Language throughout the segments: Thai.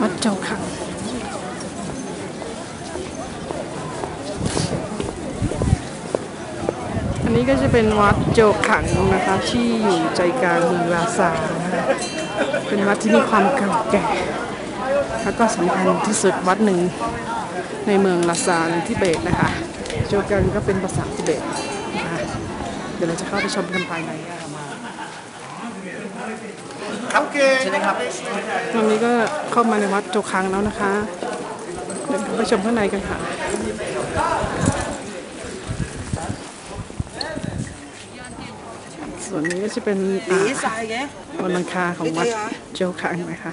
วัดเจ้าขังอันนี้ก็จะเป็นวัดโจขังนะคะ ที่อยู่ใจกลางเมืองลาซานะคะเป็นวัดที่มีความเก่าแก่ แล้วก็สำคัญที่สุดวัดหนึ่งในเมืองลาซาในทิเบตนะคะ โจกังก็เป็นภาษาทิเบต ดี๋ยวเราจะเข้าไปชมกันภายในตอนนี้ก็เข้ามาในวัดโจคังแล้วนะคะเดี๋ยวเราไปชมข้างในกันค่ะส่วนนี้ก็จะเป็นอ่า晒嘅，บนหลังคาของวัดโจคังนะคะ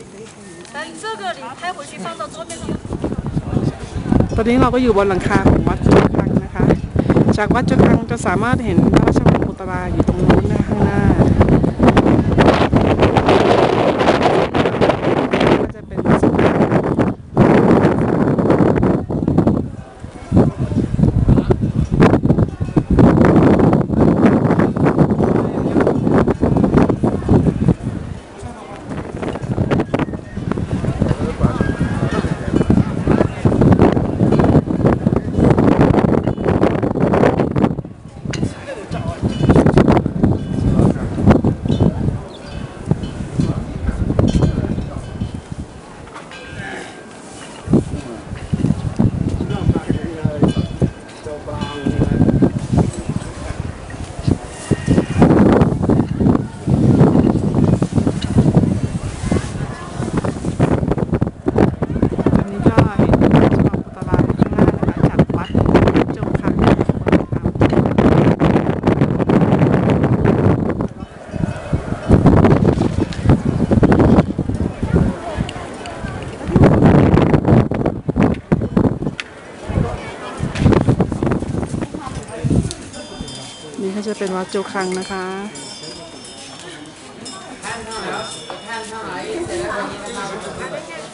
吧？但这个你拍回去放到桌面上。 ตอนนี้เราก็อยู่บนหลังคาของวัดโจคังนะคะ จากวัดโจคังจะสามารถเห็นพระราชวังอุตราอยู่ตรงนู้นนะข้า คะ อัน นี่ก็จะเป็นวัดจุคังนะคะข้างเท่าไหร่ข้างเท่าไหร่เสร็จแล้วนี้นะคะ